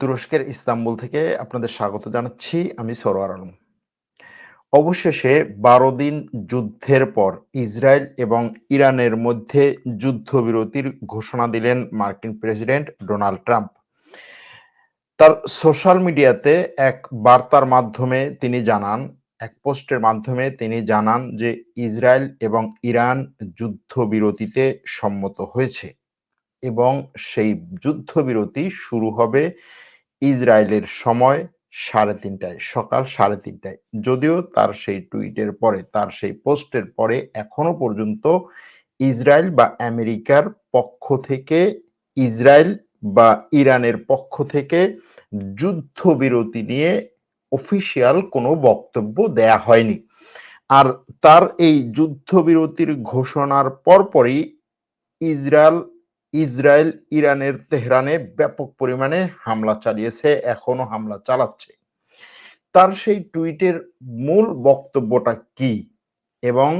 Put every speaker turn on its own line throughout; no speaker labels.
তুরস্কের ইস্তাম্বুল থেকে আপনাদের স্বাগত জানাচ্ছি, আমি সরোয়ার আলম। অবশেষে বারো দিন যুদ্ধের পর ইসরায়েল এবং ইরানের মধ্যে যুদ্ধবিরতির ঘোষণা দিলেন মার্কিন প্রেসিডেন্ট ডোনাল্ড ট্রাম্প। তার সোশ্যাল মিডিয়াতে এক বার্তার মাধ্যমে তিনি জানান, এক পোস্টের মাধ্যমে তিনি জানান যে ইসরায়েল এবং ইরান যুদ্ধবিরতিতে সম্মত হয়েছে এবং সেই যুদ্ধবিরতি শুরু হবে ইসরায়েলের সময় সাড়ে তিনটায়, সকাল সাড়ে তিনটায়। যদিও তার সেই টুইটের পরে, তার সেই পোস্টের পরে এখনও পর্যন্ত ইসরায়েল বা আমেরিকার পক্ষ থেকে, ইসরায়েল বা ইরানের পক্ষ থেকে যুদ্ধবিরতি নিয়ে অফিসিয়াল কোনো বক্তব্য দেয়া হয়নি। আর তার এই যুদ্ধবিরতির ঘোষণার পরপরই ইসরায়েল ইসরায়েল, ইরানের, তেহরানে ব্যাপক পরিমাণে হামলা চালিয়েছে, এখনও হামলা চালাচ্ছে। তার সেই টুইটের মূল বক্তব্যটা কি? এবং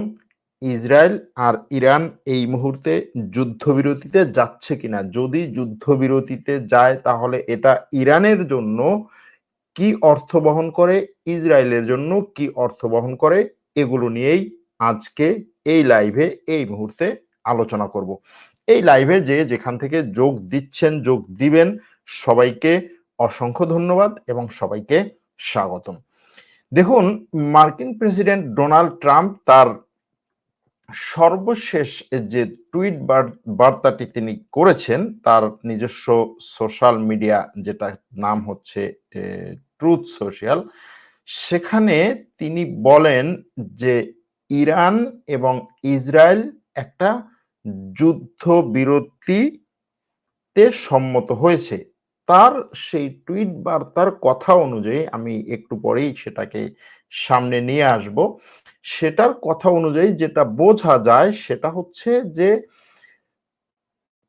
ইসরায়েল আর ইরান এই মুহূর্তে যুদ্ধবিরতিতে যাচ্ছে কিনা? যদি যুদ্ধবিরতিতে যায়, তাহলে এটা ইরানের জন্য কি অর্থ বহন করে, ইসরায়েলের জন্য কি অর্থ বহন করে? এগুলো নিয়েই আজকে এই লাইভে এই মুহূর্তে আলোচনা করব। এই লাইভে যে যেখান থেকে যোগ দিচ্ছেন, যোগ দিবেন, সবাইকে অসংখ্য ধন্যবাদ এবং সবাইকে স্বাগতম। দেখুন, মার্কিন প্রেসিডেন্ট ডোনাল্ড ট্রাম্প তার সর্বশেষ যে টুইট বার্তাটি তিনি করেছেন, তার নিজস্ব সোশ্যাল মিডিয়া যেটা নাম হচ্ছে ট্রুথ সোশ্যাল, সেখানে তিনি বলেন যে ইরান এবং ইসরায়েল একটা যুদ্ধ বিরতিতে সম্মত হয়েছে। তার সেই টুইট বার্তার কথা অনুযায়ী আমি একটু পরেই সেটাকে সামনে নিয়ে আসব। সেটার কথা অনুযায়ী যেটা বোঝা যায় সেটা হচ্ছে যে,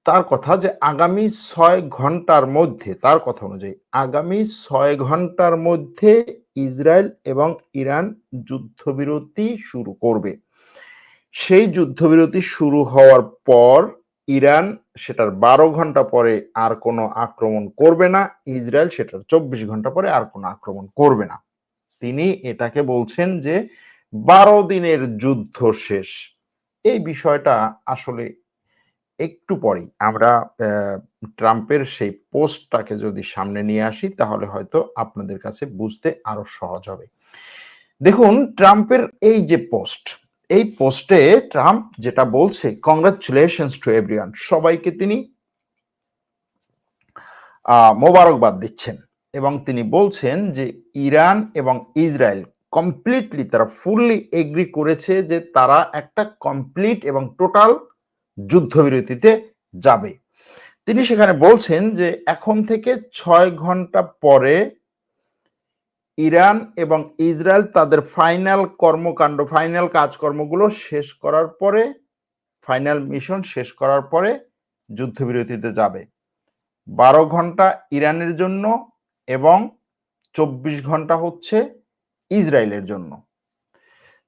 তার কথা যে আগামী ছয় ঘণ্টার মধ্যে, তার কথা অনুযায়ী আগামী ছয় ঘণ্টার মধ্যে ইসরায়েল এবং ইরান যুদ্ধবিরতি শুরু করবে। সেই যুদ্ধবিরতি শুরু হওয়ার পর ইরান সেটার বারো ঘণ্টা পরে আর কোনো আক্রমণ করবে না, ইসরায়েল সেটার চব্বিশ ঘণ্টা পরে আর কোনো আক্রমণ করবে না। তিনি এটাকে বলছেন যে বারো দিনের যুদ্ধ শেষ। এই বিষয়টা আসলে একটু পরেই আমরা ট্রাম্পের সেই পোস্টটাকে যদি সামনে নিয়ে আসি, তাহলে হয়তো আপনাদের কাছে বুঝতে আরও সহজ হবে। দেখুন, ট্রাম্পের এই যে পোস্ট এই পোস্টে ট্রাম্প যেটা বলছে কংগ্রাচুলেশনস টু এভরিওয়ান সবাইকে তিনি মোবারকবাদ দিচ্ছেন এবং তিনি বলছেন যে ইরান এবং ইসরায়েল কমপ্লিটলি তারা ফুললি এগ্রি করেছে যে তারা একটা কমপ্লিট এবং টোটাল যুদ্ধবিরতিতে যাবে। তিনি সেখানে বলছেন যে এখন থেকে ছয় ঘণ্টা পরে ইরান এবং ইসরায়েল তাদের ফাইনাল কর্মকাণ্ড, ফাইনাল কাজকর্মগুলো শেষ করার পরে, ফাইনাল মিশন শেষ করার পরে যুদ্ধবিরতিতে যাবে। বারো ঘণ্টা ইরানের জন্য এবং চব্বিশ ঘণ্টা হচ্ছে ইসরায়েলের জন্য।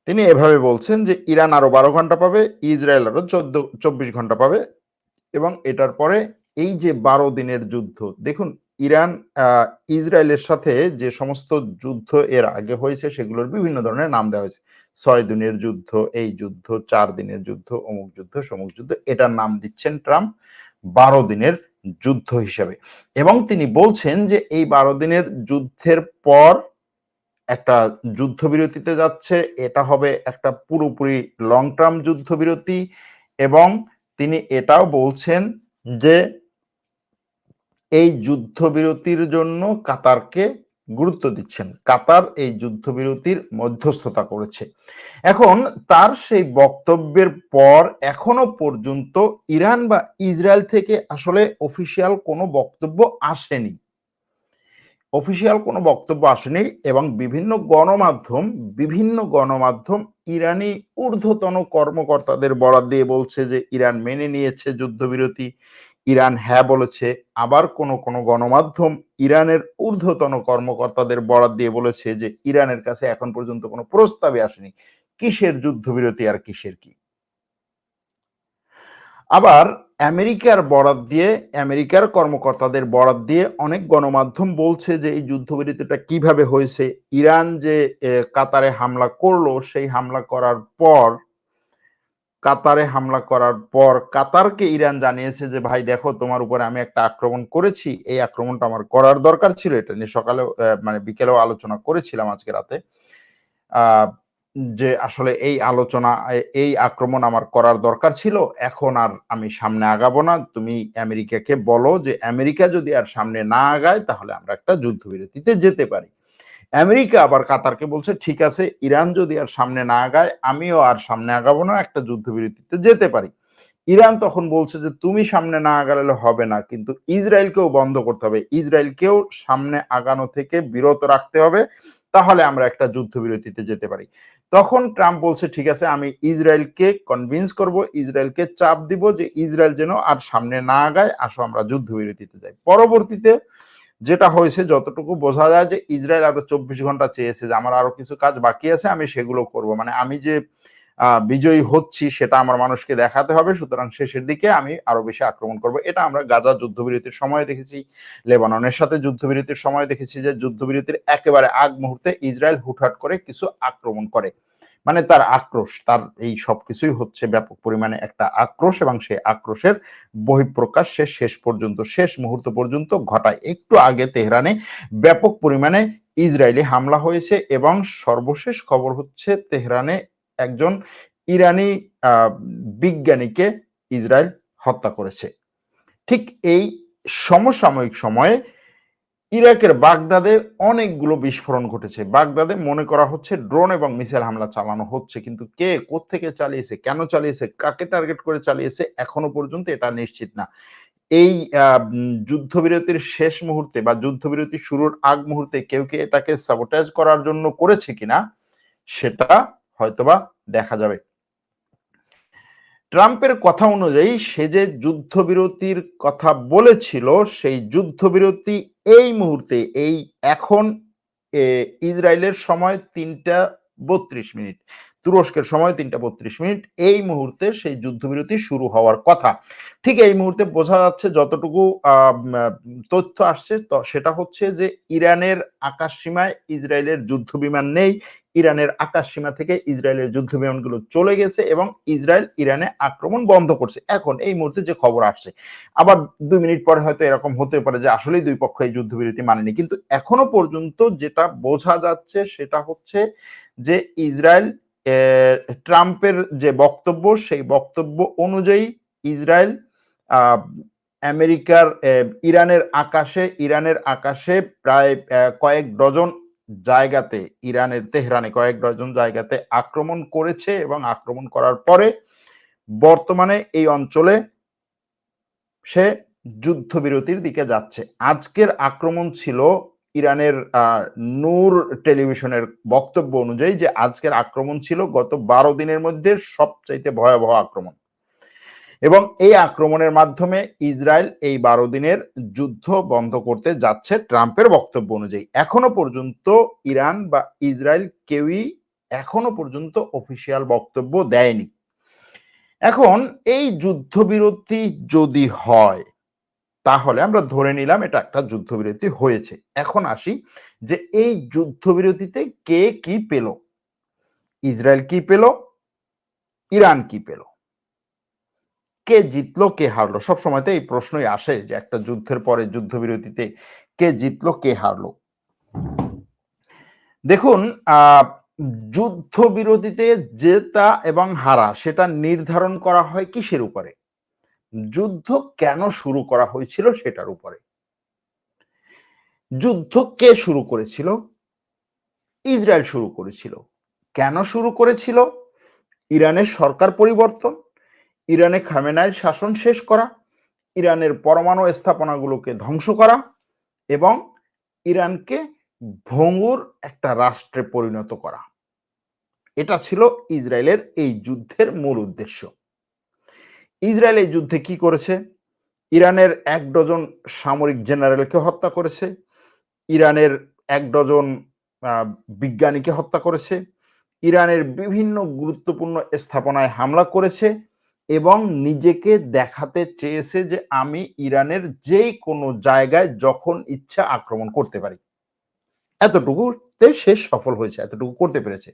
তিনি এভাবে বলছেন যে ইরান আরও বারো ঘণ্টা পাবে, ইসরায়েল আরও চোদ্দ, চব্বিশ ঘণ্টা পাবে এবং এটার পরে এই যে বারো দিনের যুদ্ধ, দেখুন ইরান ইসরায়েলের সাথে যে সমস্ত যুদ্ধ এর আগে হয়েছে, সেগুলোর বিভিন্ন ধরনের নাম দেওয়া হয়েছে। ছয় দিনের যুদ্ধ, এই যুদ্ধ, চার দিনের যুদ্ধ, অমুক যুদ্ধ, সমুক যুদ্ধ, এটার নাম দিচ্ছেন ট্রাম্প বারো দিনের যুদ্ধ হিসাবে। এবং তিনি বলছেন যে এই বারো দিনের যুদ্ধের পর একটা যুদ্ধবিরতিতে যাচ্ছে, এটা হবে একটা পুরোপুরি লং টার্ম যুদ্ধবিরতি এবং তিনি এটাও বলছেন যে এই যুদ্ধবিরতির জন্য কাতারকে গুরুত্ব দিচ্ছেন। কাতার এই যুদ্ধবিরতির মধ্যস্থতা করেছে। এখন তার সেই বক্তব্যের পর এখনও পর্যন্ত ইরান বা ইসরায়েল থেকে আসলে অফিসিয়াল কোনো বক্তব্য আসেনি। অফিসিয়াল কোনো বক্তব্য আসেনি এবং বিভিন্ন গণমাধ্যম বিভিন্ন গণমাধ্যম ইরানি ঊর্ধ্বতন কর্মকর্তাদের বরাদ দিয়ে বলছে যে ইরান মেনে নিয়েছে যুদ্ধবিরতি। ইরান হ্যাঁ বলেছে, আবার কোন কোন গণমাধ্যম ইরানের ঊর্ধ্বতন কর্মকর্তাদের বরাদ দিয়ে বলেছে যে ইরানের কাছে এখন পর্যন্ত কোনো প্রস্তাবে আসেনি। কিসের যুদ্ধবিরতি আর কিসের কি? আবার আমেরিকার বরাত দিয়ে, আমেরিকার কর্মকর্তাদের বরাত দিয়ে অনেক গণমাধ্যম বলছে যে এই যুদ্ধবিরতিটা কীভাবে হয়েছে। ইরান যে কাতারে হামলা করল, সেই হামলা করার পর কাতারে হামলা করার পর কাতারকে ইরান জানিয়েছে যে, ভাই, দেখো, তোমার উপরে আমি একটা আক্রমণ করেছি। এই আক্রমণটা আমার করার দরকার ছিল। এটা নিয়ে সকালে মানে বিকেলেও আলোচনা করেছিলাম আজকে রাতে। যে আসলে এই আলোচনা এই আক্রমণ আমার করার দরকার ছিল। এখন আর আমি সামনে আগাবো না। তুমি আমেরিকাকে বলো যে, আমেরিকা যদি আর সামনে না আগায়, তাহলে আমরা একটা যুদ্ধবিরতিতে যেতে পারি। আমেরিকা আবার কাতারকে বলছে, ঠিক আছে, ইরান যদি আর সামনে না আগায়, আমিও আর সামনে আগাবো না, একটা যুদ্ধবিরতিতে যেতে পারি। ইরান তখন বলছে যে, তুমি সামনে না আগালে হবে না, কিন্তু ইসরায়েলকেও বন্ধ করতে হবে। ইসরায়েলকেও সামনে আগানো থেকে বিরত রাখতে হবে, তাহলে আমরা একটা যুদ্ধবিরতিতে যেতে পারি। তখন ট্রাম্প বলছে, ঠিক আছে, আমি ইসরায়েলকে কনভিন্স করব, ইসরায়েলকে চাপ দিব যে, ইসরায়েল যেন আর সামনে না আগায়, আসো আমরা যুদ্ধবিরতিতে যাই। পরবর্তীতে যেটা হয়েছে, যতটুকু বোঝা যায় যে ইসরায়েল আরও চব্বিশ ঘণ্টা চেয়েছে যে আমার আরও কিছু কাজ বাকি আছে, আমি সেগুলো করব। মানে আমি যে বিজয়ী হচ্ছি সেটা আমার মানুষকে দেখাতে হবে, সুতরাং শেষের দিকে আমি আরও বেশি আক্রমণ করব। এটা আমরা গাজা যুদ্ধবিরতির সময় দেখেছি, লেবাননের সাথে যুদ্ধবিরতির সময় দেখেছি যে যুদ্ধবিরতির একেবারে আগ মুহূর্তে ইসরায়েল হুটহাট করে কিছু আক্রমণ করে। মানে তার আক্রোশ, তার এই সবকিছুই হচ্ছে ব্যাপক পরিমাণে একটা আক্রোশ এবং সেই আক্রোশের বহিঃপ্রকাশ সে শেষ পর্যন্ত, শেষ মুহূর্ত পর্যন্ত ঘটায়। একটু আগে তেহরানে ব্যাপক পরিমাণে ইসরায়েলি হামলা হয়েছে এবং সর্বশেষ খবর হচ্ছে তেহরানে একজন ইরানি বিজ্ঞানীকে ইসরায়েল হত্যা করেছে। ঠিক এই সমসাময়িক সময়ে ইরাকের বাগদাদে অনেকগুলো বিস্ফোরণ ঘটেছে। বাগদাদে মনে করা হচ্ছে ড্রোন এবং মিসাইল হামলা চালানো হচ্ছে, কিন্তু কে থেকে চালিয়েছে, কেন চালিয়েছে, কাকে টার্গেট করে চালিয়েছে এখনও পর্যন্ত এটা নিশ্চিত না। এই যুদ্ধবিরতির শেষ মুহূর্তে বা যুদ্ধবিরতি শুরুর আগ মুহূর্তে কেউ কে এটাকে সাবোটাইজ করার জন্য করেছে কিনা, সেটা হয়তোবা দেখা যাবে। ট্রাম্পের কথা অনুযায়ী সে যে যুদ্ধবিরতির কথা বলেছিল, সেই যুদ্ধবিরতি এই মুহূর্তে, এই এখন ইসরায়েলের সময় তিনটা বত্রিশ মিনিট। তুরস্কের সময় তিনটা বত্রিশ মিনিট। এই মুহূর্তে সেই যুদ্ধবিরতি শুরু হওয়ার কথা। ঠিক এই মুহূর্তে বোঝা যাচ্ছে যতটুকু তথ্য আসছে সেটা হচ্ছে যে ইরানের আকাশ সীমায় ইসরায়েলের যুদ্ধ বিমান নেই। ইরানের আকাশ সীমা থেকে ইসরায়েলের যুদ্ধ বিমানগুলো চলে গেছে এবং ইসরায়েল ইরানে আক্রমণ বন্ধ করছে। এখন এই মুহূর্তে যে খবর আসছে, আবার দুই মিনিট পরে হয়তো এরকম হতে পারে যে আসলেই দুই পক্ষ এই যুদ্ধবিরতি মানেনি। কিন্তু এখনও পর্যন্ত যেটা বোঝা যাচ্ছে সেটা হচ্ছে যে ইসরায়েল ট্রাম্পের যে বক্তব্য, সেই বক্তব্য অনুযায়ী ইসরায়েল আমেরিকার ইরানের আকাশে ইরানের আকাশে প্রায় কয়েক ডজন জায়গাতে, ইরানের তেহরানে কয়েক ডজন জায়গাতে আক্রমণ করেছে এবং আক্রমণ করার পরে বর্তমানে এই অঞ্চলে সে যুদ্ধবিরতির দিকে যাচ্ছে। আজকের আক্রমণ ছিল ইরানের নূর টেলিভিশনের বক্তব্য অনুযায়ী যে আজকের আক্রমণ ছিল গত বারো দিনের মধ্যে সবচাইতে ভয়াবহ আক্রমণ। এবং এই আক্রমণের মাধ্যমে ইসরায়েল এই বারো দিনের যুদ্ধ বন্ধ করতে যাচ্ছে ট্রাম্পের বক্তব্য অনুযায়ী। এখনও পর্যন্ত ইরান বা ইসরায়েল কেউই এখনও পর্যন্ত অফিসিয়াল বক্তব্য দেয়নি। এখন এই যুদ্ধবিরতি যদি হয় তাহলে আমরা ধরে নিলাম এটা একটা যুদ্ধবিরতি হয়েছে। এখন আসি যে এই যুদ্ধবিরতিতে কে কি পেল? ইসরায়েল কি পেল? ইরান কি পেল? কে জিতলো? কে হারলো? সব সময়তে এই প্রশ্নই আসে যে একটা যুদ্ধের পরে যুদ্ধবিরতিতে কে জিতলো? কে হারলো? দেখুন আহ যুদ্ধবিরতিতে জেতা এবং হারা, সেটা নির্ধারণ করা হয় কিসের উপরে? যুদ্ধ কেন শুরু করা হয়েছিল সেটার উপরে। যুদ্ধ কে শুরু করেছিল? ইসরায়েল শুরু করেছিল। কেন শুরু করেছিল? ইরানের সরকার পরিবর্তন, ইরানে খামেনায় শাসন শেষ করা, ইরানের পরমাণু স্থাপনাগুলোকে ধ্বংস করা এবং ইরানকে ভঙ্গুর একটা রাষ্ট্রে পরিণত করা। এটা ছিল ইসরায়েলের এই যুদ্ধের মূল উদ্দেশ্য। ইসরায়েল এই যুদ্ধে কি করেছে? ইরানের এক ডজন সামরিক জেনারেলকে হত্যা করেছে। ইরানের এক ডজন বিজ্ঞানীকে হত্যা করেছে। ইরানের বিভিন্ন গুরুত্বপূর্ণ স্থাপনায় হামলা করেছে এবং নিজেকে দেখাতে চেয়েছে যে আমি ইরানের যেই কোনো জায়গায় যখন ইচ্ছা আক্রমণ করতে পারি। এতটুকুতে সে সফল হয়েছে, এতটুকু করতে পেরেছে।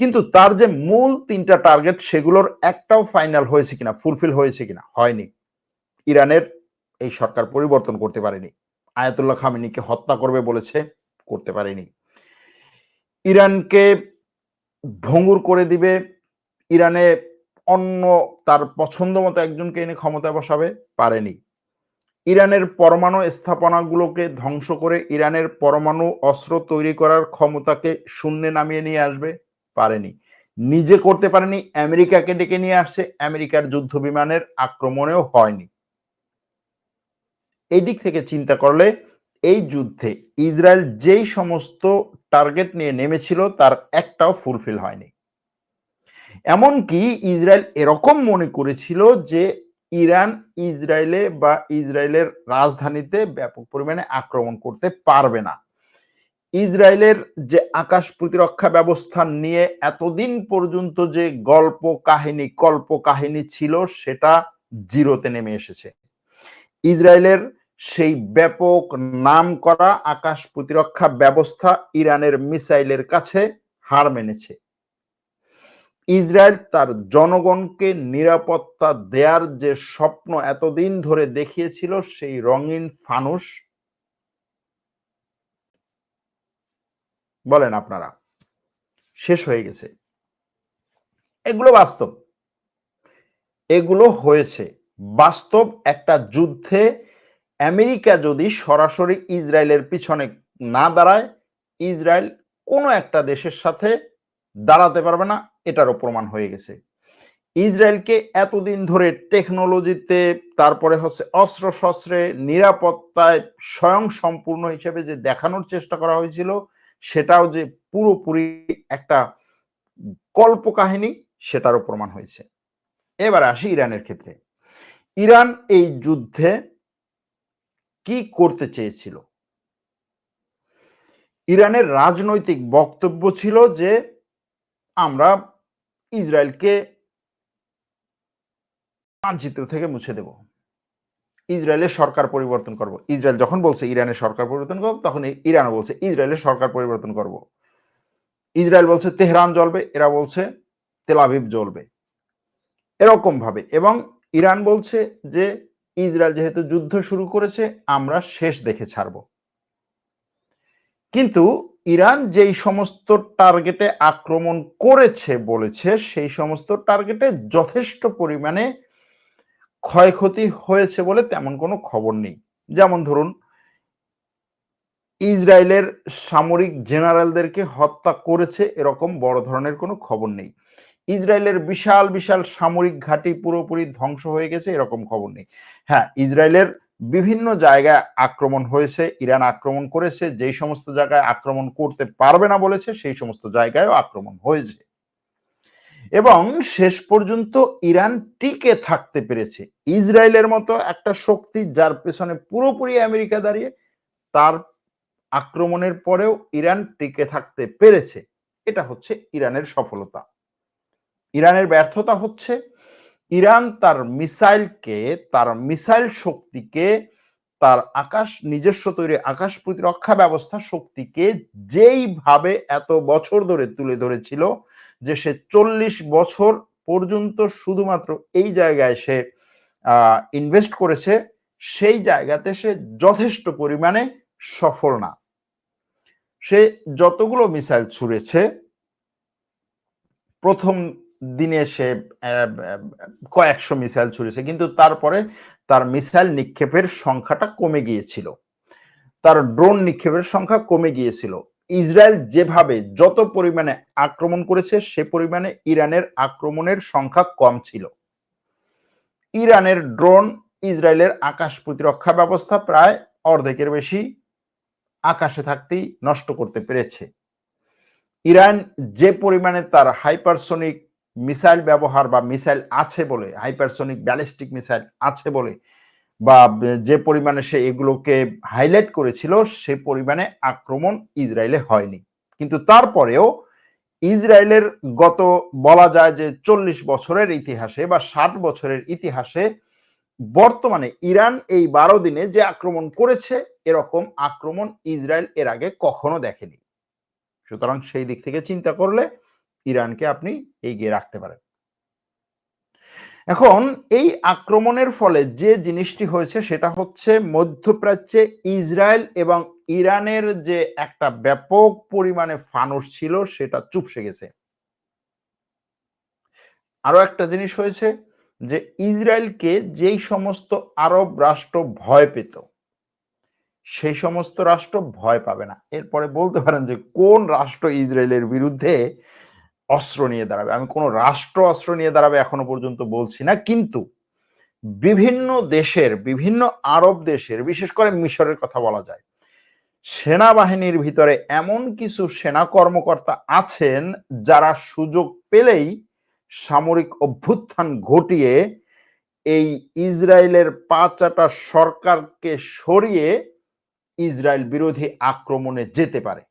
কিন্তু তার যে মূল তিনটা টার্গেট সেগুলোর একটাও ফাইনাল হয়েছে কিনা ফুলফিল হয়েছে কিনা, হয়নি। ইরানের এই সরকার পরিবর্তন করতে পারেনি। আয়াতুল্লাহ খামিনিকে হত্যা করবে বলেছে, করতে পারেনি। ইরানকে ভঙ্গুর করে দিবে, ইরানে অন্য তার পছন্দ মতো একজনকে এনে ক্ষমতায় বসাবে, পারেনি। ইরানের পরমাণু স্থাপনাগুলোকে ধ্বংস করে ইরানের পরমাণু অস্ত্র তৈরি করার ক্ষমতাকে শূন্যে নামিয়ে নিয়ে আসবে, পারেনি। নিজে করতে পারেনি, আমেরিকাকে ডেকে নিয়ে আসছে, আমেরিকার যুদ্ধ বিমানের আক্রমণেও হয়নি। এই দিক থেকে চিন্তা করলে এই যুদ্ধে ইসরায়েল যেই সমস্ত টার্গেট নিয়ে নেমেছিল, তার একটাও ফুলফিল হয়নি। এমনকি ইসরায়েল এরকম মনে করেছিল যে ইরান ইসরায়েলে বা ইসরায়েলের রাজধানীতে ব্যাপক পরিমাণে আক্রমণ করতে পারবে না। ইসরায়েলের যে আকাশ প্রতিরক্ষা ব্যবস্থা নিয়ে এতদিন পর্যন্ত যে গল্প কাহিনী, কল্প কাহিনী ছিল, সেটা জিরোতে নেমে এসেছে। ইসরায়েলের সেই ব্যাপক নাম করা আকাশ প্রতিরক্ষা ব্যবস্থা ইরানের মিসাইলের কাছে হার মেনেছে। ইসরায়েল তার জনগণকে নিরাপত্তা দেয়ার যে স্বপ্ন এতদিন ধরে দেখিয়েছিল, সেই রঙিন ফানুস। বলেন আপনারা, শেষ হয়ে গেছে। এগুলো বাস্তব। এগুলো হয়েছে। বাস্তব একটা যুদ্ধে আমেরিকা যদি সরাসরি ইসরায়েলের পিছনে না দাঁড়ায়, ইসরায়েল কোনো একটা দেশের সাথে দাঁড়াতে পারবে না। এটারও প্রমাণ হয়ে গেছে। ইসরায়েলকে এতদিন ধরে টেকনোলজিতে তারপরে হচ্ছে অস্ত্র শস্ত্রে নিরাপত্তায় স্বয়ং সম্পূর্ণ হিসেবে যে দেখানোর চেষ্টা করা হয়েছিল, সেটাও যে পুরোপুরি একটা কল্পকাহিনী সেটারও প্রমাণ হয়েছে। এবার আসি ইরানের ক্ষেত্রে। ইরান এই যুদ্ধে কি করতে চেয়েছিল? ইরানের রাজনৈতিক বক্তব্য ছিল যে আমরা ইসরায়েলকে মানচিত্র থেকে মুছে দেব। ইসরায়েলের সরকার পরিবর্তন করব। ইসরায়েল যখন বলছে ইরানের সরকার পরিবর্তন করব, তখন ইরানও বলছে ইসরায়েলের সরকার পরিবর্তন করব। ইসরায়েল বলছে তেহরান জ্বলবে, এরা বলছে তেলাভিব জ্বলবে। এরকম ভাবে এবং ইরান বলছে যে ইসরায়েল যেহেতু যুদ্ধ শুরু করেছে, আমরা শেষ দেখে ছাড়ব। কিন্তু ইরান যেই সমস্ত টার্গেটে আক্রমণ করেছে, বলেছে, সেই সমস্ত টার্গেটে যথেষ্ট পরিমাণে ক্ষয়ক্ষতি হয়েছে বলে তেমন কোনো খবর নেই। যেমন ধরুন, ইসরায়েলের সামরিক জেনারেলদেরকে হত্যা করেছে, এরকম বড় ধরনের কোনো খবর নেই। ইসরায়েলের বিশাল বিশাল সামরিক ঘাঁটি পুরোপুরি ধ্বংস হয়ে গেছে, এরকম খবর নেই। হ্যাঁ ইসরায়েলের বিভিন্ন জায়গায় আক্রমণ হয়েছে, ইরান আক্রমণ করেছে, যেই সমস্ত জায়গায় আক্রমণ করতে পারবে না বলেছে, সেই সমস্ত জায়গায়ও আক্রমণ হয়েছে। এবং শেষ পর্যন্ত ইরান টিকে থাকতে পেরেছে। ইসরায়েলের মতো একটা শক্তি যার পেছনে পুরোপুরি আমেরিকা দাঁড়িয়ে, তার আক্রমণের পরেও ইরান টিকে থাকতে পেরেছে। এটা হচ্ছে ইরানের সফলতা। ইরানের ব্যর্থতা হচ্ছে ইরান তার মিসাইলকে, তার মিসাইল শক্তিকে, তার আকাশ, নিজস্ব তৈরি আকাশ প্রতিরক্ষা ব্যবস্থা শক্তিকে যেইভাবে এত বছর ধরে তুলে ধরেছিল যে সে চল্লিশ বছর পর্যন্ত শুধুমাত্র এই জায়গায় সে ইনভেস্ট করেছে, সেই জায়গাতে সে যথেষ্ট পরিমাণে সফল না। সে যতগুলো মিসাইল ছুড়েছে, প্রথম দিনে সে কয়েকশো মিসাইল ছুড়েছে, কিন্তু তারপরে তার মিসাইল নিক্ষেপের সংখ্যাটা কমে গিয়েছিল। তার ড্রোন নিক্ষেপের সংখ্যা কমে গিয়েছিল। ইসরায়েল যেভাবে যত পরিমাণে আক্রমণ করেছে, সে পরিমাণে ইরানের আক্রমণের সংখ্যা কম ছিল। ইরানের ড্রোন ইসরায়েলের আকাশ প্রতিরক্ষা ব্যবস্থা প্রায় অর্ধেকের বেশি আকাশে থাকতেই নষ্ট করতে পেরেছে। ইরান যে পরিমাণে তার হাইপারসোনিক মিসাইল ব্যবহার বা মিসাইল আছে বলে, হাইপারসনিক ব্যালিস্টিক মিসাইল আছে বলে, বা যে পরিমাণে সে এগুলোকে হাইলাইট করেছিল, সে পরিমাণে আক্রমণ ইসরায়েলে হয়নি। কিন্তু তারপরেও ইসরায়েলের গত বলা যায় যে চল্লিশ বছরের ইতিহাসে বা ষাট বছরের ইতিহাসে বর্তমানে ইরান এই বারো দিনে যে আক্রমণ করেছে, এরকম আক্রমণ ইসরায়েল এর আগে কখনো দেখেনি। সুতরাং সেই দিক থেকে চিন্তা করলে ইরানকে আপনি এগিয়ে রাখতে পারেন। এখন এই আক্রমণের ফলে যে জিনিসটি হয়েছে সেটা হচ্ছে মধ্যপ্রাচ্যে ইসরায়েল এবং ইরানের যে একটা ব্যাপক পরিমাণে ফানুস ছিল সেটা চুপসে গেছে। আরও একটা জিনিস হয়েছে যে ইসরায়েলকে যেই সমস্ত আরব রাষ্ট্র ভয় পেত, সেই সমস্ত রাষ্ট্র ভয় পাবে না। এরপরে বলতে পারেন যে কোন রাষ্ট্র ইসরায়েলের বিরুদ্ধে অস্ত্র নিয়ে দাঁড়াবে। আমি কোনো রাষ্ট্র অস্ত্র নিয়ে দাঁড়াবে এখনও পর্যন্ত বলছি না, কিন্তু বিভিন্ন দেশের, বিভিন্ন আরব দেশের, বিশেষ করে মিশরের কথা বলা যায়, সেনাবাহিনীর ভিতরে এমন কিছু সেনা কর্মকর্তা আছেন যারা সুযোগ পেলেই সামরিক অভ্যুত্থান ঘটিয়ে এই ইসরায়েলের পাঁচাটা সরকারকে সরিয়ে ইসরায়েল বিরোধী আক্রমণে যেতে পারে।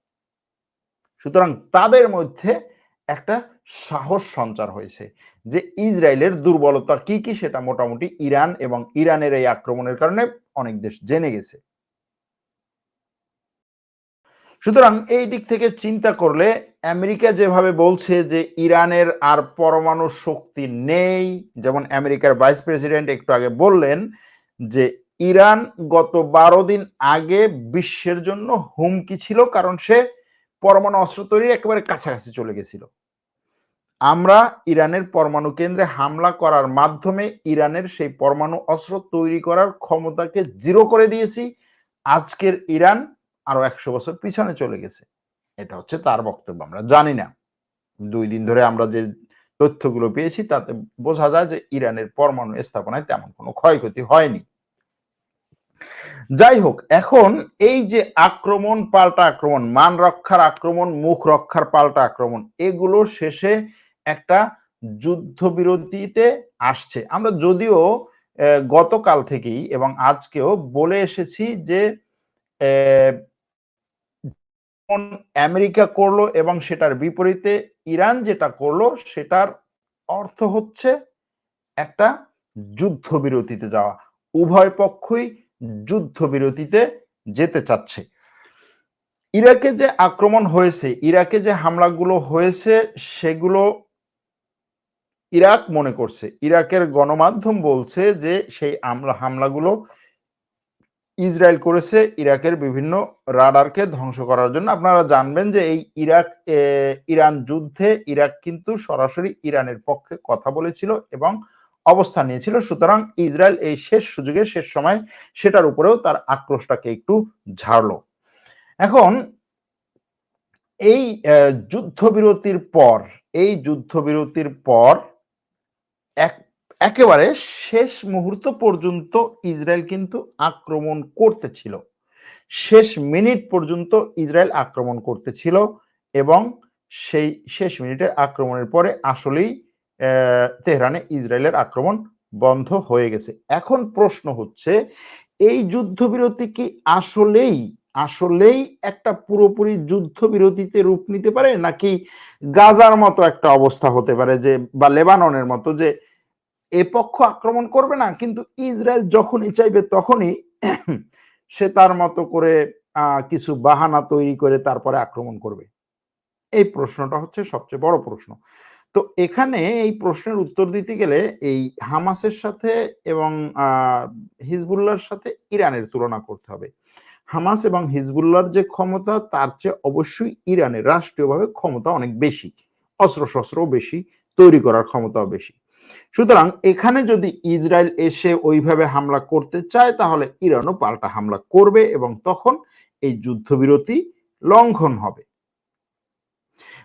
সুতরাং তাদের মধ্যে একটা সাহস সঞ্চার হয়েছে যে ইসরায়েলের দুর্বলতা কি কি সেটা মোটামুটি ইরান এবং ইরানের এই আক্রমণের কারণে অনেক দেশ জেনে গেছে। সুতরাং এই দিক থেকে চিন্তা করলে আমেরিকা যেভাবে বলছে যে ইরানের আর পরমাণু শক্তি নেই, যেমন আমেরিকার ভাইস প্রেসিডেন্ট একটু আগে বললেন যে ইরান গত বারো দিন আগে বিশ্বের জন্য হুমকি ছিল কারণ সে পরমাণু অস্ত্র তৈরির একেবারে কাছাকাছি চলে গেছিল। আমরা ইরানের পরমাণু কেন্দ্রে হামলা করার মাধ্যমে ইরানের সেই পরমাণু অস্ত্র তৈরি করার ক্ষমতাকে জিরো করে দিয়েছি। আজকের ইরান আরও একশো বছর পিছনে চলে গেছে। এটা হচ্ছে তার বক্তব্য, আমরা জানি না। দুই দিন ধরে আমরা যে তথ্যগুলো পেয়েছি, তাতে বোঝা যায় যে ইরানের পরমাণু স্থাপনায় তেমন কোনো ক্ষয়ক্ষতি হয়নি। যাই হোক, এখন এই যে আক্রমণ, পাল্টা আক্রমণ, মান রক্ষার আক্রমণ, মুখ রক্ষার পাল্টা আক্রমণ, এগুলো শেষে একটা যুদ্ধবিরতিতে আসছে। আমরা যদিও গতকাল থেকেই এবং আজকেও বলে এসেছি যে আমেরিকা করল এবং সেটার বিপরীতে ইরান যেটা করল, সেটার অর্থ হচ্ছে একটা যুদ্ধবিরতিতে যাওয়া। উভয় পক্ষই যুদ্ধবিরতিতে যেতে চাচ্ছে। ইরাকে যে আক্রমণ হয়েছে, ইরাকে যে হামলাগুলো হয়েছে, সেগুলো ইরাক মনে করছে। ইরাকের গণমাধ্যম বলছে যে সেই হামলাগুলো ইসরায়েল করেছে ইরাকের বিভিন্ন রাডারকে ধ্বংস করার জন্য। আপনারা জানবেন যে এই ইরাক ইরান যুদ্ধে ইরাক কিন্তু সরাসরি ইরানের পক্ষে কথা বলেছিল এবং অবস্থান নিয়েছিল। সুতরাং ইসরায়েল এই শেষ সুযোগে, শেষ সময় সেটার উপরেও তার আক্রোশটাকে একটু ঝাড়লো। এখন এই যুদ্ধবিরতির পর, এই যুদ্ধবিরতির পর একেবারে শেষ মুহূর্ত পর্যন্ত ইসরায়েল কিন্তু আক্রমণ করতেছিল। শেষ মিনিট পর্যন্ত ইসরায়েল আক্রমণ করতেছিল এবং সেই শেষ মিনিটের আক্রমণের পরে আসলেই তেহরানে ইসরায়েলের আক্রমণ বন্ধ হয়ে গেছে। এখন প্রশ্ন হচ্ছে, এই যুদ্ধবিরতি কি আসলেই আসলেই একটা পুরোপুরি যুদ্ধবিরতিতে রূপ নিতে পারে? নাকি গাজার মতো একটা অবস্থা হতে পারে যে, বা লেবাননের মতো যে এ পক্ষ আক্রমণ করবে না, কিন্তু ইসরায়েল যখনই চাইবে তখনই সে তার মতো করে কিছু বাহানা তৈরি করে তারপরে আক্রমণ করবে। এই প্রশ্নটা হচ্ছে সবচেয়ে বড় প্রশ্ন। তো এখানে এই প্রশ্নের উত্তর দিতে গেলে এই হামাসের সাথে এবং হিজবুল্লার সাথে ইরানের তুলনা করতে হবে। হামাস এবং হিজবুল্লার যে ক্ষমতা, তার চেয়ে অবশ্যই ইরানের রাষ্ট্রীয়ভাবে ক্ষমতা অনেক বেশি। অস্ত্র শস্ত্রও বেশি, তৈরি করার ক্ষমতাও বেশি। সুতরাং এখানে যদি ইসরায়েল এসে ওইভাবে হামলা করতে চায়, তাহলে ইরানও পাল্টা হামলা করবে এবং তখন এই যুদ্ধবিরতি লঙ্ঘন হবে।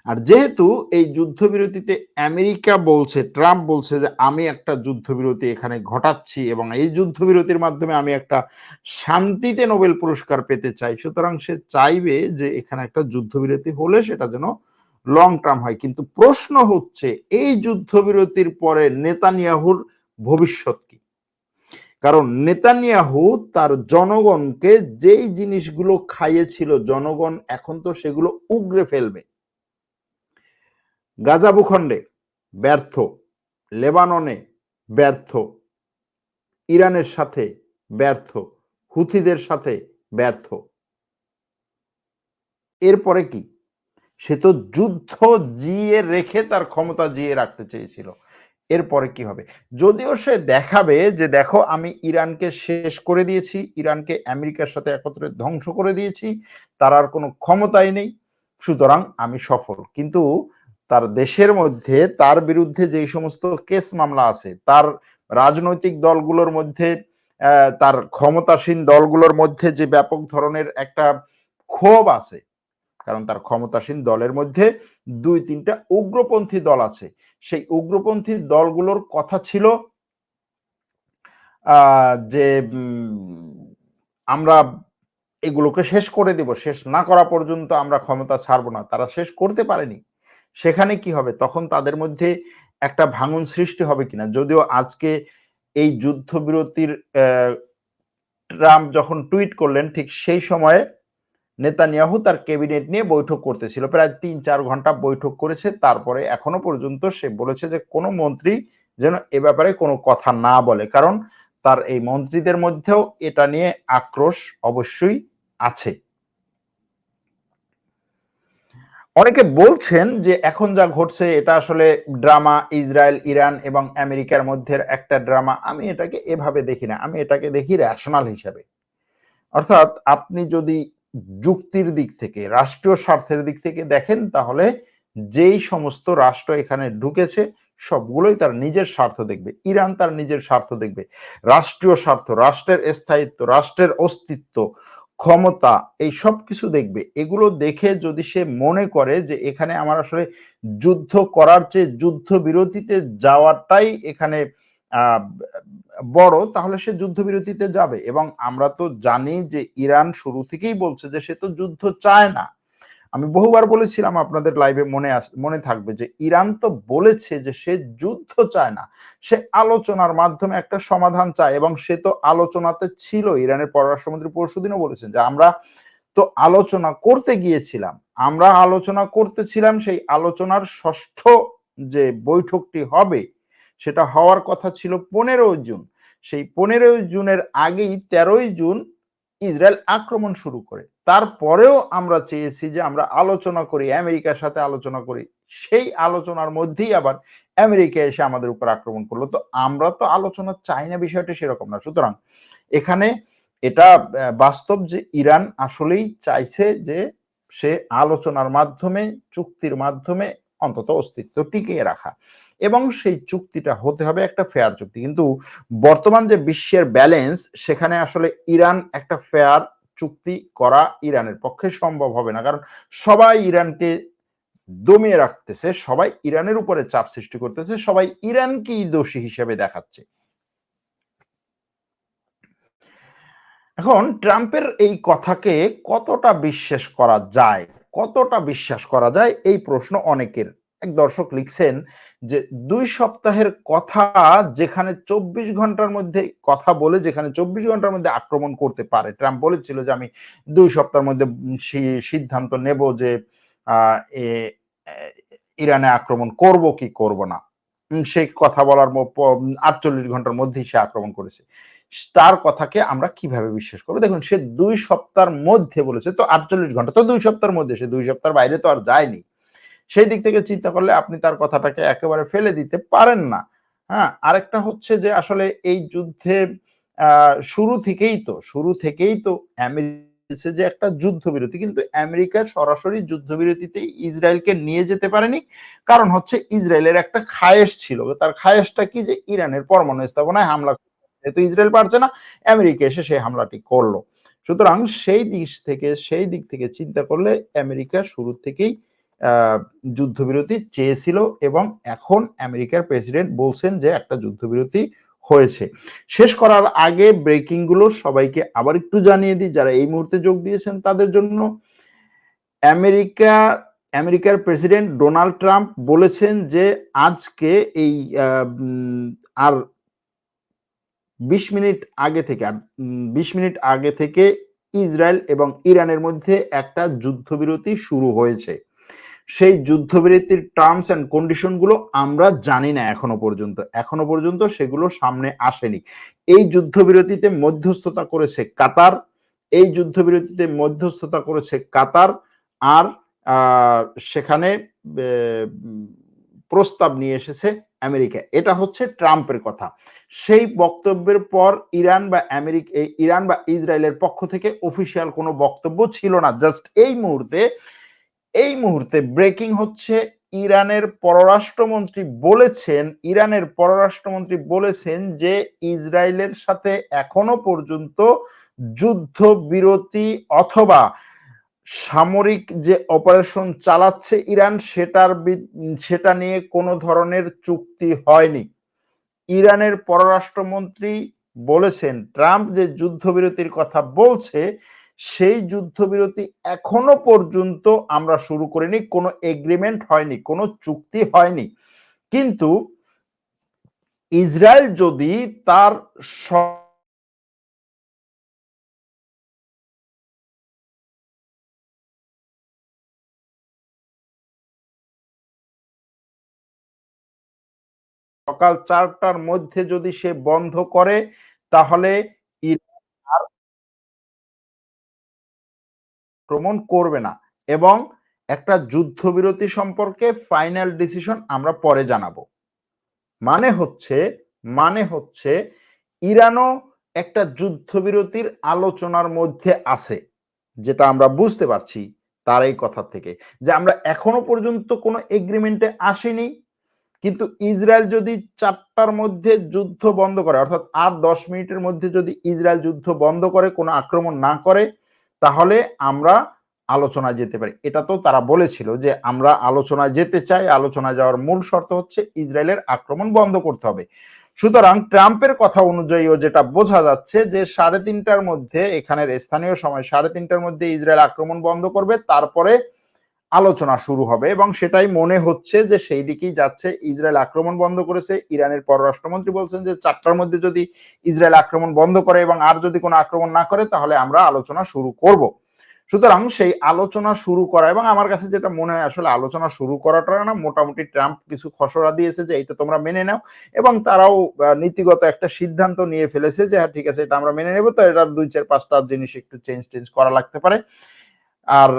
আর যেহেতু এই যুদ্ধবিরতিতে আমেরিকা বলছে, ট্রাম্প বলছে যে, আমি একটা যুদ্ধবিরতি এখানে ঘটাচ্ছি এবং এই যুদ্ধবিরতির মাধ্যমে আমি একটা শান্তিতে নোবেল পুরস্কার পেতে চাই। সুতরাং সে চাইবে যে, এখানে একটা যুদ্ধবিরতি হলে সেটা যেন লং টার্ম হয়। কিন্তু প্রশ্ন হচ্ছে, এই যুদ্ধবিরতির পরে নেতানিয়াহুর ভবিষ্যৎ কি? কারণ নেতানিয়াহু তার জনগণকে যেই জিনিসগুলো খাইয়েছিল, জনগণ এখন তো সেগুলো উগরে ফেলবে। গাজা ভূখণ্ডে ব্যর্থ, লেবাননে ব্যর্থ, ইরানের সাথে ব্যর্থ, হুথিদের সাথে ব্যর্থ। এরপরে কি? সে তো যুদ্ধ জিয়ে রেখে তার ক্ষমতা জিয়ে রাখতে চেয়েছিল। এরপরে কি হবে? যদিও সে দেখাবে যে দেখো, আমি ইরানকে শেষ করে দিয়েছি, ইরানকে আমেরিকার সাথে একত্রে ধ্বংস করে দিয়েছি, তার আর কোনো ক্ষমতাই নেই, সুতরাং আমি সফল। কিন্তু তার দেশের মধ্যে, তার বিরুদ্ধে যেই সমস্ত কেস মামলা আছে, তার রাজনৈতিক দলগুলোর মধ্যে তার ক্ষমতাসীন দলগুলোর মধ্যে যে ব্যাপক ধরনের একটা ক্ষোভ আছে কারণ তার ক্ষমতাসীন দলের মধ্যে দুই তিনটা উগ্রপন্থী দল আছে। সেই উগ্রপন্থী দলগুলোর কথা ছিল যে আমরা এগুলোকে শেষ করে দেব, শেষ না করা পর্যন্ত আমরা ক্ষমতা ছাড়বো না, তারা শেষ করতে পারেনি। সেখানে কি হবে? তখন তাদের মধ্যে একটা ভাঙন সৃষ্টি হবে কিনা? যদিও আজকে এই যুদ্ধবিরতির ট্রাম্প যখন টুইট করলেন, ঠিক সেই সময়ে নেতানিয়াহু তার ক্যাবিনেট নিয়ে বৈঠক করতেছিল। প্রায় তিন চার ঘণ্টা বৈঠক করেছে। তারপরে এখনও পর্যন্ত সে বলেছে যে কোনো মন্ত্রী যেন এ ব্যাপারে কোনো কথা না বলে। কারণ তার এই মন্ত্রীদের মধ্যেও এটা নিয়ে আক্রোশ অবশ্যই আছে। অনেকে বলছেন যে এখন যা ঘটছে, এটা আসলে ড্রামা ইসরায়েল, ইরান এবং আমেরিকার মধ্যে একটা ড্রামা। আমি এটাকে এভাবে দেখি না। আমি এটাকে দেখি রেশনাল হিসাবে। অর্থাৎ আপনি যদি যুক্তির দিক থেকে, রাষ্ট্রীয় স্বার্থের দিক থেকে দেখেন, তাহলে যেই সমস্ত রাষ্ট্র এখানে ঢুকেছে, সবগুলোই তার নিজের স্বার্থ দেখবে। ইরান তার নিজের স্বার্থ দেখবে। রাষ্ট্রীয় স্বার্থ, রাষ্ট্রের স্থায়িত্ব, রাষ্ট্রের অস্তিত্ব, ক্ষমতা, এই সব কিছু দেখবে। এগুলো দেখে যদি সে মনে করে যে এখানে আমার আসলে যুদ্ধ করার চেয়ে যুদ্ধ বিরতিতে যাওয়াটাই এখানে বড়, তাহলে সে যুদ্ধবিরতিতে যাবে। এবং আমরা তো জানি যে ইরান শুরু থেকেই বলছে যে সে তো যুদ্ধ চায় না। আমি বহুবার বলেছিলাম আপনাদের লাইভে মনে মনে থাকবে যে ইরান তো বলেছে যে সে যুদ্ধ চায় না। সে আলোচনার মাধ্যমে একটা সমাধান চায় এবং সে তো আলোচনাতে ছিল। ইরানের পররাষ্ট্রমন্ত্রী পরশুদিনও বলেছেন যে আমরা তো আলোচনা করতে গিয়েছিলাম। আমরা আলোচনা করতেছিলাম, সেই আলোচনার ষষ্ঠ যে বৈঠকটি হবে সেটা হওয়ার কথা ছিল পনেরোই জুন। সেই পনেরোই জুনের আগেই তেরোই জুন ইসরায়েল আক্রমণ শুরু করে। তারপরেও আমরা চেয়েছি যে আমরা আলোচনা করি, আমেরিকার সাথে আলোচনা করি। সেই আলোচনার মধ্যেই আবার আমেরিকা এসে আমাদের উপর আক্রমণ করল। তো আমরা তো আলোচনা চাই না, বিষয়টা সেরকম না। সুতরাং এখানে এটা বাস্তব যে ইরান আসলেই চাইছে যে সে আলোচনার মাধ্যমে, চুক্তির মাধ্যমে অন্তত অস্তিত্ব টিকিয়ে রাখা। এবং সেই চুক্তিটা হতে হবে একটা ফেয়ার চুক্তি। কিন্তু বর্তমান যে বিশ্বের ব্যালেন্স সেখানে আসলে ইরান একটা ফেয়ার চুক্তি করা ইরানের পক্ষে সম্ভব হবে না। কারণ সবাই ইরানকে দমিয়ে রাখতেছে, সবাই ইরানের উপরে চাপ সৃষ্টি করতেছে, সবাই ইরানকেই দোষী হিসেবে দেখাচ্ছে। এখন ট্রাম্পের এই কথাকে কতটা বিশ্বাস করা যায়, কতটা বিশ্বাস করা যায়, এই প্রশ্ন অনেকের। এক দর্শক লিখছেন যে দুই সপ্তাহের কথা যেখানে চব্বিশ ঘণ্টার মধ্যে কথা বলে, যেখানে চব্বিশ ঘণ্টার মধ্যে আক্রমণ করতে পারে। ট্রাম্প বলেছিল যে, আমি দুই সপ্তাহের মধ্যে সিদ্ধান্ত নেব যে ইরানে আক্রমণ করব কি করব না। সেই কথা বলার আটচল্লিশ ঘণ্টার মধ্যেই সে আক্রমণ করেছে। তার কথাকে আমরা কীভাবে বিশ্বাস করব? দেখুন, সে দুই সপ্তাহের মধ্যে বলেছে, তো আটচল্লিশ ঘণ্টা, তো দুই সপ্তাহের মধ্যে, সে দুই সপ্তাহের বাইরে তো আর যায়নি। সেই দিক থেকে চিন্তা করলে আপনি তার কথাটাকে একেবারে ফেলে দিতে পারেন না। হ্যাঁ আরেকটা হচ্ছে যে আসলে এই যুদ্ধে শুরু থেকেই তো, শুরু থেকেই তো আমেরিকা যে একটা যুদ্ধবিরতি, কিন্তু আমেরিকা সরাসরি যুদ্ধবিরতিতে ইসরায়েলকে নিয়ে যেতে পারেনি। কারণ হচ্ছে ইসরায়েলের একটা খায়েশ ছিল। তার খায়েশটা কি যে ইরানের পরমাণু স্থাপনায় হামলা যেহেতু ইসরায়েল পারছে না, আমেরিকা এসে সেই হামলাটি করল। সুতরাং সেই দিক থেকে, সেই দিক থেকে চিন্তা করলে আমেরিকা শুরু থেকেই যুদ্ধবিরতি চেয়েছিল এবং এখন আমেরিকার প্রেসিডেন্ট বলছেন যে একটা যুদ্ধবিরতি হয়েছে। শেষ করার আগে ব্রেকিংগুলো সবাইকে আবার একটু জানিয়ে দিই, যারা এই মুহূর্তে যোগ দিয়েছেন তাদের জন্য। আমেরিকা, আমেরিকার প্রেসিডেন্ট ডোনাল্ড ট্রাম্প বলেছেন যে আজকে এই আর বিশ মিনিট আগে থেকে, আর বিশ মিনিট আগে থেকে ইসরায়েল এবং ইরানের মধ্যে একটা যুদ্ধবিরতি শুরু হয়েছে। সেই যুদ্ধবিরতির টার্মস অ্যান্ড কন্ডিশনগুলো আমরা জানি না এখনও পর্যন্ত। এখনও পর্যন্ত সেগুলো সামনে আসেনি। এই যুদ্ধবিরতিতে মধ্যস্থতা করেছে কাতার। এই যুদ্ধবিরতিতে মধ্যস্থতা করেছে কাতার। আর সেখানে প্রস্তাব নিয়ে এসেছে আমেরিকা। এটা হচ্ছে ট্রাম্পের কথা। সেই বক্তব্যের পর ইরান বা আমেরিকা ইরান বা ইসরায়েলের পক্ষ থেকে অফিসিয়াল কোনো বক্তব্য ছিল না। জাস্ট এই মুহূর্তে এই মুহূর্তে ব্রেকিং হচ্ছে ইরানের পররাষ্ট্রমন্ত্রী বলেছেন, ইরানের পররাষ্ট্রমন্ত্রী বলেছেন যে ইসরায়েলের সাথে এখনও পর্যন্ত যুদ্ধ বিরতি অথবা সামরিক যে অপারেশন চালাচ্ছে ইরান সেটার সেটা নিয়ে কোনো ধরনের চুক্তি হয়নি। ইরানের পররাষ্ট্রমন্ত্রী বলেছেন, ট্রাম্প যে যুদ্ধবিরতির কথা বলছে সেই যুদ্ধবিরতি এখনও পর্যন্ত আমরা শুরু করিনি, কোনো এগ্রিমেন্ট হয়নি, কোনো চুক্তি হয়নি। কিন্তু ইসরায়েল যদি তার সকাল চারটার মধ্যে যদি সে বন্ধ করে, তাহলে আক্রমণ করবে না। এবং একটা যুদ্ধবিরতি সম্পর্কে ফাইনাল ডিসিশন আমরা পরে জানাব। মানে হচ্ছে মানে হচ্ছে, ইরানও একটা যুদ্ধবিরতির আলোচনার মধ্যে আছে, যেটা আমরা বুঝতে পারছি তার এই কথা থেকে। যে আমরা এখনও পর্যন্ত কোনো এগ্রিমেন্টে আসিনি, কিন্তু ইসরায়েল যদি চারটার মধ্যে যুদ্ধ বন্ধ করে, অর্থাৎ আর দশ মিনিটের মধ্যে যদি ইসরায়েল যুদ্ধ বন্ধ করে, কোনো আক্রমণ না করে তাহলে আমরা আলোচনায় যেতে পারি। এটা তো তারা বলেছিল যে আমরা আলোচনায় যেতে চাই, আলোচনায় যাওয়ার মূল শর্ত হচ্ছে ইসরায়েলের আক্রমণ বন্ধ করতে হবে। সুতরাং ট্রাম্পের কথা অনুযায়ীও যেটা বোঝা যাচ্ছে যে সাড়ে তিনটার মধ্যে এখানের স্থানীয় সময় সাড়ে তিনটার মধ্যে ইসরায়েল আক্রমণ বন্ধ করবে, তারপরে আলোচনা শুরু হবে এবং সেটাই মনে হচ্ছে যে সেই দিকেই যাচ্ছে। ইসরায়েল আক্রমণ বন্ধ করেছে, ইরানের পররাষ্ট্রমন্ত্রী বলছেন যে চারটার মধ্যে যদি ইসরায়েল আক্রমণ বন্ধ করে এবং আর যদি কোনো আক্রমণ না করে, তাহলে আমরা আলোচনা শুরু করব। সুতরাং সেই আলোচনা শুরু করা এবং আমার কাছে যেটা মনে হয় আসলে আলোচনা শুরু করাটা না, মোটামুটি ট্রাম্প কিছু খসড়া দিয়েছে যে এইটা তোমরা মেনে নাও এবং তারাও নীতিগত একটা সিদ্ধান্ত নিয়ে ফেলেছে যে হ্যাঁ ঠিক আছে, এটা আমরা মেনে নেব। তো এটার দুই, চার, পাঁচটা জিনিস একটু চেঞ্জ টেঞ্জ করা লাগতে পারে। আর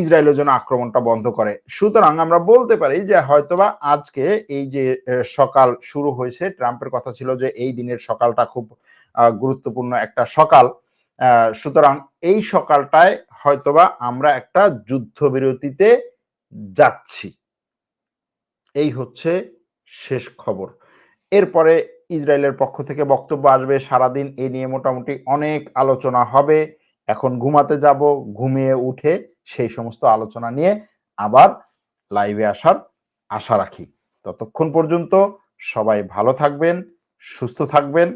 ইসরায়েলের জন্য আক্রমণটা বন্ধ করে। সুতরাং আমরা বলতে পারি যে হয়তোবা আজকে এই যে সকাল শুরু হয়েছে, ট্রাম্পের কথা ছিল যে এই দিনের সকালটা খুব গুরুত্বপূর্ণ একটা সকাল। সুতরাং এই সকালটায় হয়তোবা আমরা একটা যুদ্ধবিরতিতে যাচ্ছি। এই হচ্ছে শেষ খবর। এরপরে ইসরায়েলের পক্ষ থেকে বক্তব্য আসবে, সারাদিন এ নিয়ে মোটামুটি অনেক আলোচনা হবে। এখন ঘুমাতে যাব, ঘুমিয়ে উঠে সেই সমস্ত আলোচনা নিয়ে আবার লাইভে আসার আশা রাখি। ততক্ষণ পর্যন্ত সবাই ভালো থাকবেন, সুস্থ থাকবেন।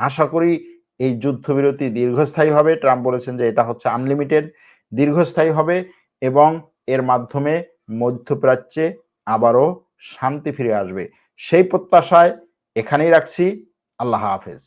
আশা করি এই যুদ্ধবিরতি দীর্ঘস্থায়ী হবে। ট্রাম্প বলেছেন যে এটা হচ্ছে আনলিমিটেড দীর্ঘস্থায়ী হবে এবং এর মাধ্যমে মধ্যপ্রাচ্যে আবারও শান্তি ফিরে আসবে। সেই প্রত্যাশায় এখানেই রাখছি। আল্লাহ হাফেজ।